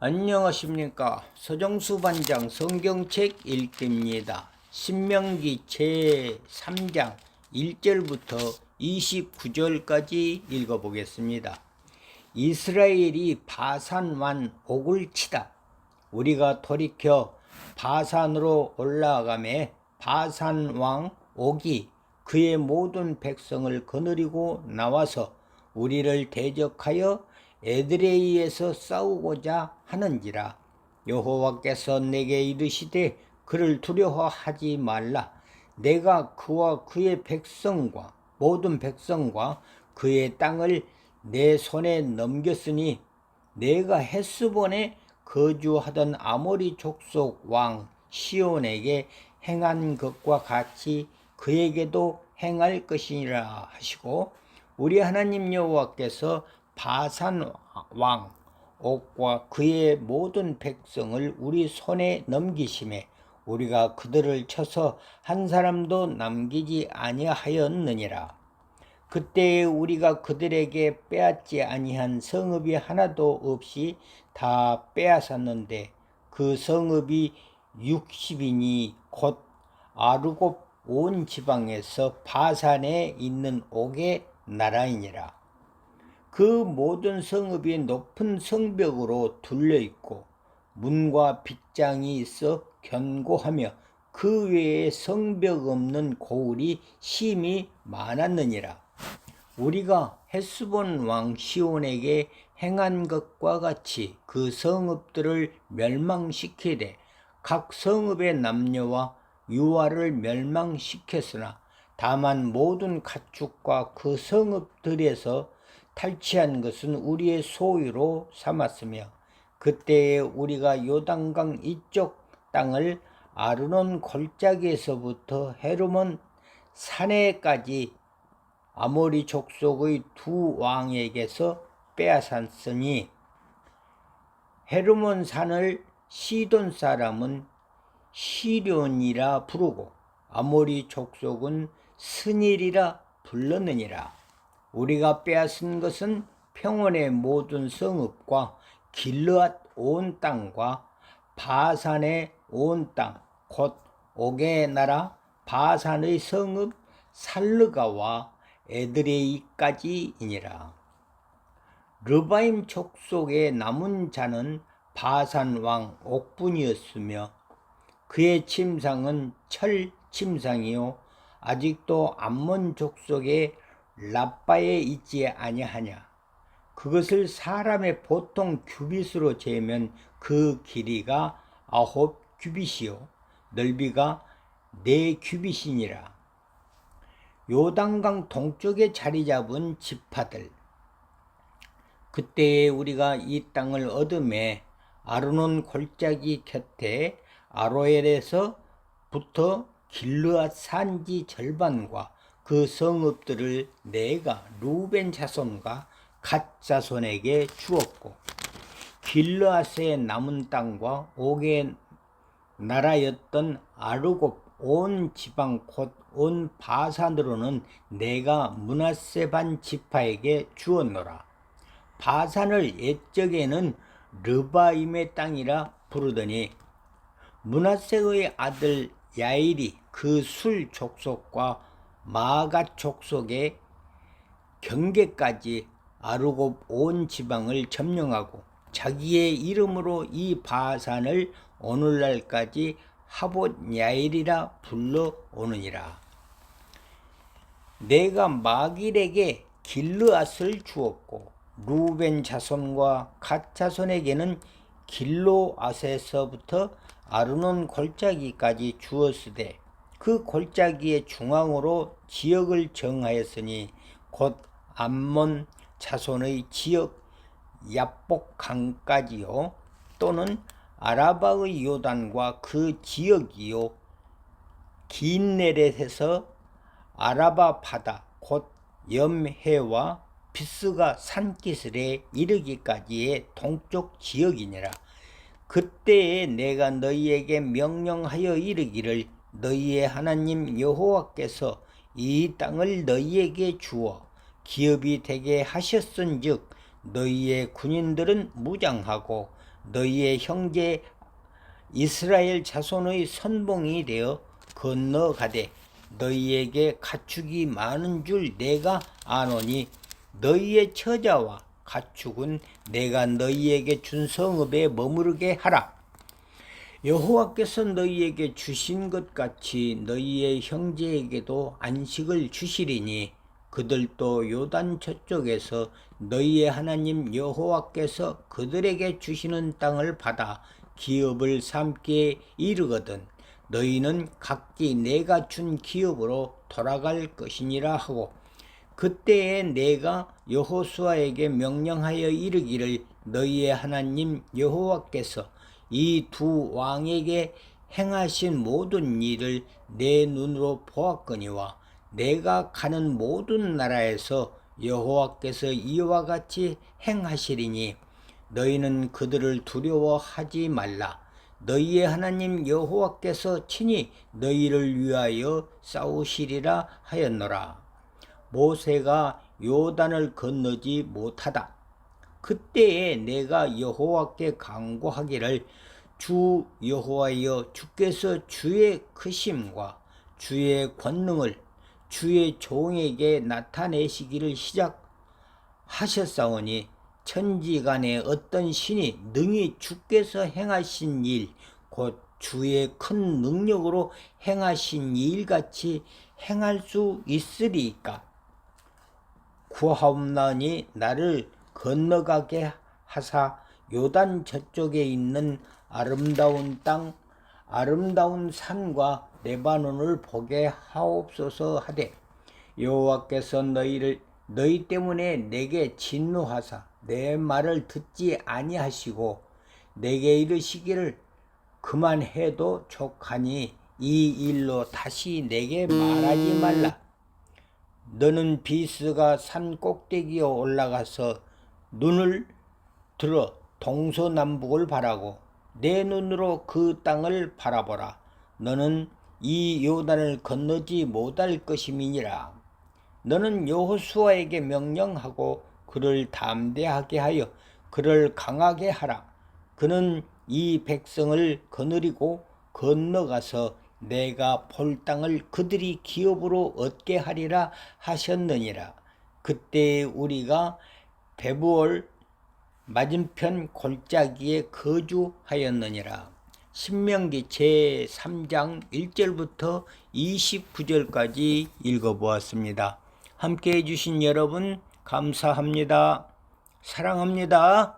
안녕하십니까 서정수 반장 성경책 읽기입니다. 신명기 제3장 1절부터 29절까지 읽어보겠습니다. 이스라엘이 바산완 옥을 치다. 우리가 돌이켜 바산으로 올라가매 바산 왕 옥이 그의 모든 백성을 거느리고 나와서 우리를 대적하여 에드레이에서 싸우고자 하는지라 여호와께서 내게 이르시되 그를 두려워하지 말라. 내가 그와 그의 백성과 모든 백성과 그의 땅을 내 손에 넘겼으니 내가 헤스본에 거주하던 아모리 족속 왕 시온에게 행한 것과 같이 그에게도 행할 것이라 하시고 우리 하나님 여호와께서 바산 왕 옥과 그의 모든 백성을 우리 손에 넘기심에 우리가 그들을 쳐서 한 사람도 남기지 아니하였느니라. 그때에 우리가 그들에게 빼앗지 아니한 성읍이 하나도 없이 다 빼앗았는데 그 성읍이 60인이 곧 아르곱 온 지방에서 바산에 있는 옥의 나라이니라. 그 모든 성읍이 높은 성벽으로 둘려 있고 문과 빗장이 있어 견고하며 그 외에 성벽 없는 고을이 심히 많았느니라. 우리가 헤스본 왕 시온에게 행한 것과 같이 그 성읍들을 멸망시키되 각 성읍의 남녀와 유아를 멸망시켰으나 다만 모든 가축과 그 성읍들에서 탈취한 것은 우리의 소유로 삼았으며 그때에 우리가 요단강 이쪽 땅을 아르논 골짜기에서부터 헤르몬 산에까지 아모리 족속의 두 왕에게서 빼앗았으니 헤르몬 산을 시돈 사람은 시련이라 부르고 아모리 족속은 스닐이라 불렀느니라. 우리가 빼앗은 것은 평원의 모든 성읍과 길르앗 온 땅과 바산의 온 땅, 곧 옥의 나라 바산의 성읍 살르가와 에드레이까지이니라. 르바임 족속의 남은 자는 바산 왕 옥분이었으며 그의 침상은 철 침상이요 아직도 암몬 족속의 라빠에 있지 아니하냐. 그것을 사람의 보통 규빗으로 재면 그 길이가 아홉 규빗이요 넓이가 네 규빗이니라. 요단강 동쪽에 자리 잡은 지파들. 그때에 우리가 이 땅을 얻음에 아르논 골짜기 곁에 아로엘에서부터 길르앗 산지 절반과 그 성읍들을 내가 루벤 자손과 갓 자손에게 주었고 길르앗의 남은 땅과 옥의 나라였던 아르곱 온 지방 곧 온 바산으로는 내가 문하세 반 지파에게 주었노라. 바산을 옛적에는 르바임의 땅이라 부르더니 문하세의 아들 야일이 그 술 족속과 마가 족속의 경계까지 아르곱 온 지방을 점령하고 자기의 이름으로 이 바산을 오늘날까지 하봇 야일이라 불러오느니라. 내가 마길에게 길르앗을 주었고 루벤 자손과 갓 자손에게는 길로앗에서부터 아르논 골짜기까지 주었으되 그 골짜기의 중앙으로 지역을 정하였으니 곧 암몬 자손의 지역 야복 강까지요 또는 아라바의 요단과 그 지역이요 긴네렛에서 아라바 바다 곧 염해와 비스가 산기슬에 이르기까지의 동쪽 지역이니라. 그때에 내가 너희에게 명령하여 이르기를 너희의 하나님 여호와께서 이 땅을 너희에게 주어 기업이 되게 하셨은즉 너희의 군인들은 무장하고 너희의 형제 이스라엘 자손의 선봉이 되어 건너가되 너희에게 가축이 많은 줄 내가 아노니 너희의 처자와 가축은 내가 너희에게 준 성읍에 머무르게 하라. 여호와께서 너희에게 주신 것 같이 너희의 형제에게도 안식을 주시리니 그들도 요단 저쪽에서 너희의 하나님 여호와께서 그들에게 주시는 땅을 받아 기업을 삼게 이르거든. 너희는 각기 내가 준 기업으로 돌아갈 것이니라 하고 그때에 내가 여호수아에게 명령하여 이르기를 너희의 하나님 여호와께서 이 두 왕에게 행하신 모든 일을 내 눈으로 보았거니와 내가 가는 모든 나라에서 여호와께서 이와 같이 행하시리니 너희는 그들을 두려워하지 말라 너희의 하나님 여호와께서 친히 너희를 위하여 싸우시리라 하였노라 모세가 요단을 건너지 못하다. 그때에 내가 여호와께 강구하기를 주 여호와여 주께서 주의 크심과 주의 권능을 주의 종에게 나타내시기를 시작하셨사오니 천지간에 어떤 신이 능히 주께서 행하신 일 곧 주의 큰 능력으로 행하신 일같이 행할 수 있으리까? 구하옵나니 나를 건너가게 하사 요단 저쪽에 있는 아름다운 땅 아름다운 산과 레바논을 보게 하옵소서 하되 여호와께서 너희를 너희 때문에 내게 진노하사 내 말을 듣지 아니하시고 내게 이르시기를 그만해도 족하니 이 일로 다시 내게 말하지 말라. 너는 비스가 산 꼭대기에 올라가서 눈을 들어 동서남북을 바라고 내 눈으로 그 땅을 바라보라. 너는 이 요단을 건너지 못할 것임이니라. 너는 여호수아에게 명령하고 그를 담대하게 하여 그를 강하게 하라. 그는 이 백성을 거느리고 건너가서 내가 볼 땅을 그들이 기업으로 얻게 하리라 하셨느니라. 그때 우리가 베부월 맞은편 골짜기에 거주하였느니라. 신명기 제 3장 1절부터 29절까지 읽어보았습니다. 함께 해주신 여러분 감사합니다. 사랑합니다.